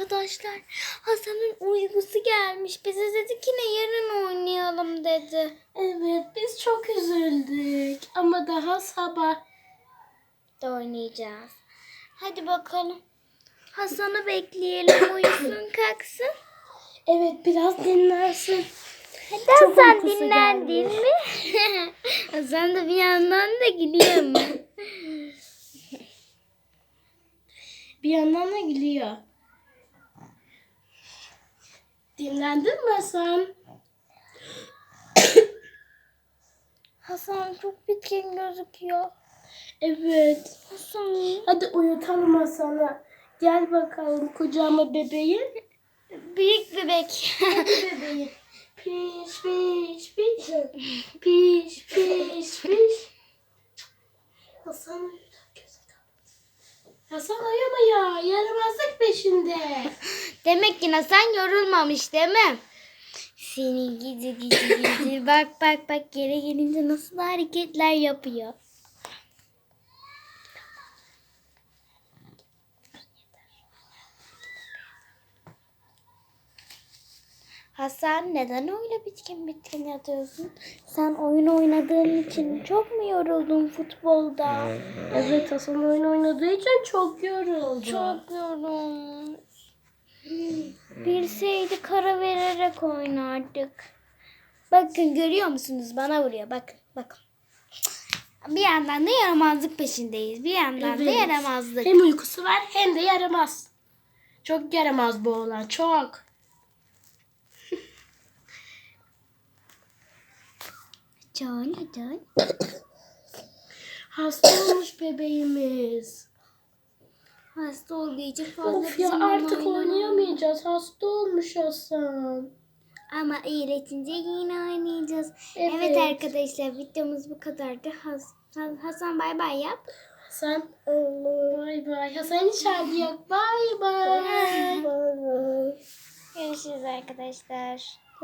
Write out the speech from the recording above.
Arkadaşlar Hasan'ın uykusu gelmiş. Bize dedi ki ne yarın oynayalım dedi. Evet biz çok üzüldük ama daha sabah. Da oynayacağız. Hadi bakalım. Hasan'ı bekleyelim uyusun kalksın. Evet biraz dinlensin. Hadi Çok Hasan dinlendin gelmiş. mi? Hasan da bir yandan da gülüyor mu? Bir yandan da gülüyor. Dinlendin mi sen? Hasan çok bitkin gözüküyor. Evet. Hasan Hadi uyutalım Hasan'ı. Gel bakalım kucağıma bebeğim. büyük bebek. bebeğim. Piş piş piş. Piş piş piş. Hasan uyudu. Hasan uyumuyor. Yaramazlık peşinde. Demek ki Hasan yorulmamış değil mi? Seni gidi gidi gidi. bak bak bak yere gelince nasıl hareketler yapıyor. Hasan neden öyle bitkin bitkin yatıyorsun? Sen oyun oynadığın için çok mu yoruldun futbolda? Evet Hasan oyun oynadığı için çok yoruldu. Çok yorulmuş. Bilseydi kara vererek oynardık. Bakın görüyor musunuz? Bana vuruyor. Bakın bakın. Bir yandan da yaramazlık peşindeyiz. Bir yandan da Evet. yaramazlık. Hem uykusu var hem de yaramaz. Çok yaramaz bu oğlan. Çok. Can, can. Hasta olmuş bebeğimiz. Hasta olduğu için fazla Of ya bizimle artık oynayamayacağız. Hasta olmuş Hasan. Ama iyileşince yine oynayacağız. Evet, Evet. arkadaşlar videomuz bu kadardı. Has- Hasan bay bay yap. Hasan. Bay bay. Hasan hiç hali yok. Bay bay. Görüşürüz arkadaşlar.